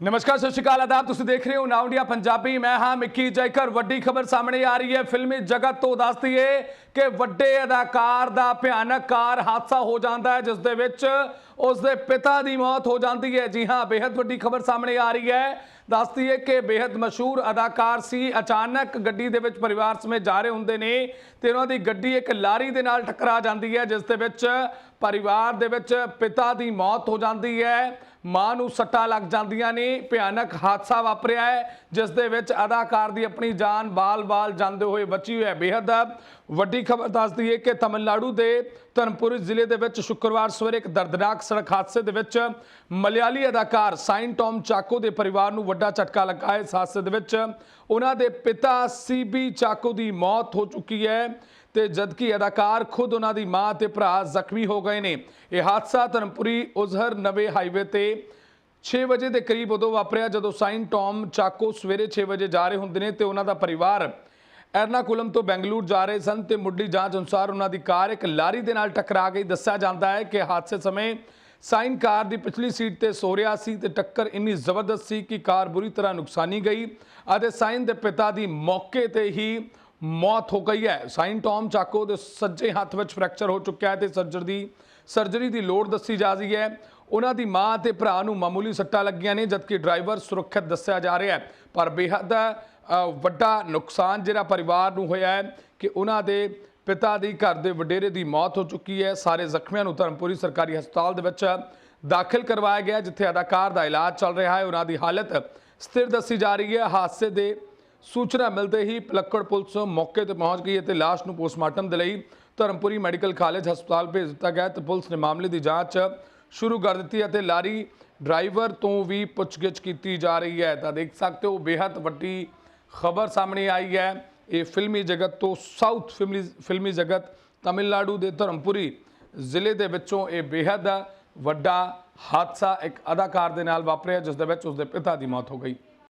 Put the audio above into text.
ਨਮਸਕਾਰ, ਸਤਿ ਸ਼੍ਰੀ ਅਕਾਲ, ਆਦਾਬ ਤੁਸੀਂ ਦੇਖ ਰਹੇ ਹੋ ਨਾਉ ਇੰਡੀਆ ਪੰਜਾਬੀ। ਮੈਂ ਹਾਂ ਮਿੱਕੀ ਜੈਕਰ। ਵੱਡੀ ਖਬਰ ਸਾਹਮਣੇ ਆ ਰਹੀ ਹੈ। ਫਿਲਮੀ ਜਗਤ ਤੋਂ ਦੱਸ ਦਈਏ ਕਿ ਵੱਡੇ ਅਦਾਕਾਰ ਦਾ ਭਿਆਨਕ ਕਾਰ ਹਾਦਸਾ ਹੋ ਜਾਂਦਾ ਹੈ ਜਿਸ ਦੇ ਵਿੱਚ ਉਸ ਦੇ ਪਿਤਾ ਦੀ ਮੌਤ ਹੋ ਜਾਂਦੀ ਹੈ। ਜੀ ਹਾਂ ਬੇहद ਵੱਡੀ ਖਬਰ ਸਾਹਮਣੇ ਆ ਰਹੀ ਹੈ। ਦੱਸਦੀ ਹੈ ਕਿ ਬੇहद ਮਸ਼ਹੂਰ ਅਦਾਕਾਰ ਸੀ। ਅਚਾਨਕ ਗੱਡੀ ਦੇ ਵਿੱਚ ਪਰਿਵਾਰ ਸਮੇਂ ਜਾ ਰਹੇ ਹੁੰਦੇ ਨੇ ਤੇ ਉਹਨਾਂ ਦੀ ਗੱਡੀ ਇੱਕ ਲਾਰੀ ਦੇ ਨਾਲ ਟਕਰਾ ਜਾਂਦੀ ਹੈ, ਜਿਸ ਦੇ ਵਿੱਚ ਪਰਿਵਾਰ ਦੇ ਵਿੱਚ ਪਿਤਾ ਦੀ ਮੌਤ ਹੋ ਜਾਂਦੀ ਹੈ। ਮਾਂ ਨੂੰ ਸੱਟਾਂ ਲੱਗ ਜਾਂਦੀਆਂ ਨੇ। ਭਿਆਨਕ ਹਾਦਸਾ ਵਾਪਰਿਆ ਹੈ, ਜਿਸ ਦੇ ਵਿੱਚ ਅਦਾਕਾਰ ਦੀ ਆਪਣੀ ਜਾਨ ਬਾਲ-ਬਾਲ ਜਾਂਦੇ ਹੋਏ ਬਚੀ ਹੋਈ ਹੈ। ਬੇਹਦ ਵੱਡੀ ਖਬਰ ਦੱਸਦੀ ਹੈ ਕਿ ਤਮਿਲਨਾਡੂ ਦੇ ਧਰਮਪੁਰੀ ਜ਼ਿਲ੍ਹੇ ਦੇ ਵਿੱਚ ਸ਼ੁੱਕਰਵਾਰ ਸਵੇਰੇ ਇੱਕ ਦਰਦਨਾਕ ਸੜਕ ਹਾਦਸੇ ਦੇ ਵਿੱਚ ਮਲਿਆਲੀ ਅਦਾਕਾਰ ਸਾਈਨ ਟੌਮ ਚਾਕੋ ਦੇ ਪਰਿਵਾਰ ਨੂੰ ਵੱਡਾ ਝਟਕਾ ਲੱਗਾ ਹੈ ਇਸ ਦੇ ਵਿੱਚ। ਉਹਨਾਂ ਦੇ ਪਿਤਾ ਸੀਬੀ ਚਾਕੋ ਦੀ ਮੌਤ ਹੋ ਚੁੱਕੀ ਹੈ ਤੇ ਜਦਕਿ ਅਦਾਕਾਰ ਖੁਦ ਉਹਨਾਂ ਦੀ ਮਾਂ ਤੇ ਭਰਾ ਜ਼ਖਮੀ ਹੋ ਗਏ ਨੇ। ਇਹ ਹਾਦਸਾ ਧਰਮਪੁਰੀ ਉਜ਼ਹਰ ਨਵੇਂ ਹਾਈਵੇ ਤੇ 6 ਵਜੇ ਦੇ ਕਰੀਬ ਉਦੋਂ ਵਾਪਰਿਆ, ਜਦੋਂ ਸਾਈਨ ਟੌਮ ਚਾਕੋ ਸਵੇਰੇ 6 ਵਜੇ ਜਾ ਰਹੇ ਹੁੰਦੇ ਨੇ ਤੇ ਉਹਨਾਂ ਦਾ ਪਰਿਵਾਰ ਐਰਨਾਕੁਲਮ ਤੋਂ ਬੈਂਗਲੁਰੂ ਜਾ ਰਹੇ ਸਨ ਤੇ ਮੁੱਢਲੀ ਜਾਂਚ ਅਨੁਸਾਰ ਉਹਨਾਂ ਦੀ ਕਾਰ ਇੱਕ ਲਾਰੀ ਦੇ ਨਾਲ ਟਕਰਾ ਗਈ। ਦੱਸਿਆ ਜਾਂਦਾ ਹੈ ਕਿ ਹਾਦਸੇ ਸਮੇਂ ਸਾਈਨ ਕਾਰ ਦੀ ਪਿਛਲੀ ਸੀਟ ਤੇ ਸੋ ਰਿਹਾ ਸੀ ਤੇ ਟੱਕਰ ਇੰਨੀ ਜ਼ਬਰਦਸਤ ਸੀ ਕਿ ਕਾਰ ਬੁਰੀ ਤਰ੍ਹਾਂ ਨੁਕਸਾਨੀ ਗਈ ਅਤੇ ਸਾਈਨ ਦੇ ਪਿਤਾ ਦੀ ਮੌਕੇ ਤੇ ਹੀ ਮੌਤ ਹੋ ਗਈ ਹੈ। ਸਾਈਨ ਟੌਮ ਚਾਕੋ ਦੇ ਸੱਜੇ ਹੱਥ ਵਿੱਚ ਫ੍ਰੈਕਚਰ ਹੋ ਚੁੱਕਿਆ ਹੈ ਤੇ ਸਰਜਰੀ ਦੀ ਸਰਜਰੀ ਦੀ ਲੋੜ ਦੱਸੀ ਜਾ ਰਹੀ ਹੈ। ਉਹਨਾਂ ਦੀ ਮਾਂ ਤੇ ਭਰਾ ਨੂੰ ਮਾਮੂਲੀ ਸੱਟਾਂ ਲੱਗੀਆਂ ਨੇ, ਜਦਕਿ ਡਰਾਈਵਰ ਸੁਰੱਖਿਅਤ ਦੱਸਿਆ ਜਾ ਰਿਹਾ ਹੈ। ਪਰ ਬੇਹੱਦ ਵੱਡਾ ਨੁਕਸਾਨ ਜਿਹੜਾ ਪਰਿਵਾਰ ਨੂੰ ਹੋਇਆ ਹੈ ਕਿ ਉਹਨਾਂ ਦੇ ਪਿਤਾ ਦੀ ਘਰ ਦੇ ਵਡੇਰੇ ਦੀ ਮੌਤ ਹੋ ਚੁੱਕੀ ਹੈ। ਸਾਰੇ ਜ਼ਖਮੀਆਂ ਨੂੰ ਧਰਮਪੁਰੀ ਸਰਕਾਰੀ ਹਸਪਤਾਲ ਦੇ ਵਿੱਚ ਦਾਖਲ ਕਰਵਾਇਆ ਗਿਆ, ਜਿੱਥੇ ਅਦਾਕਾਰ ਦਾ ਇਲਾਜ ਚੱਲ ਰਿਹਾ ਹੈ। ਉਹਨਾਂ ਦੀ ਹਾਲਤ ਸਥਿਰ ਦੱਸੀ ਜਾ ਰਹੀ ਹੈ। ਹਾਦਸੇ ਦੇ ਸੂਚਨਾ ਮਿਲਦੇ ਹੀ ਪਲੱਕੜ ਪੁਲਿਸ ਮੌਕੇ ਤੇ ਪਹੁੰਚ ਗਈ ਅਤੇ ਲਾਸ਼ ਨੂੰ ਪੋਸਟਮਾਰਟਮ ਦੇ ਲਈ ਧਰਮਪੁਰੀ ਮੈਡੀਕਲ ਕਾਲਜ ਹਸਪਤਾਲ ਭੇਜ ਦਿੱਤਾ ਗਿਆ ਤੇ ਪੁਲਿਸ ਨੇ ਮਾਮਲੇ ਦੀ ਜਾਂਚ ਸ਼ੁਰੂ ਕਰ ਦਿੱਤੀ ਅਤੇ ਲਾਰੀ ਡਰਾਈਵਰ ਤੋਂ ਵੀ ਪੁੱਛਗਿੱਛ ਕੀਤੀ ਜਾ ਰਹੀ ਹੈ। ਤਾਂ ਦੇਖ ਸਕਦੇ ਹੋ ਬੇहद ਵੱਡੀ ਖਬਰ ਸਾਹਮਣੇ ਆਈ ਹੈ। ਇਹ ਫਿਲਮੀ ਜਗਤ ਤੋਂ ਸਾਊਥ ਫਿਲਮੀ ਫਿਲਮੀ ਜਗਤ ਤਮਿਲਨਾਡੂ ਦੇ ਧਰਮਪੁਰੀ ਜ਼ਿਲ੍ਹੇ ਦੇ ਵਿੱਚੋਂ ਇਹ ਬੇहद ਵੱਡਾ ਹਾਦਸਾ ਇੱਕ ਅਦਾਕਾਰ ਦੇ ਨਾਲ ਵਾਪਰਿਆ, ਜਿਸ ਦੇ ਵਿੱਚ ਉਸ ਦੇ ਪਿਤਾ ਦੀ ਮੌਤ ਹੋ ਗਈ।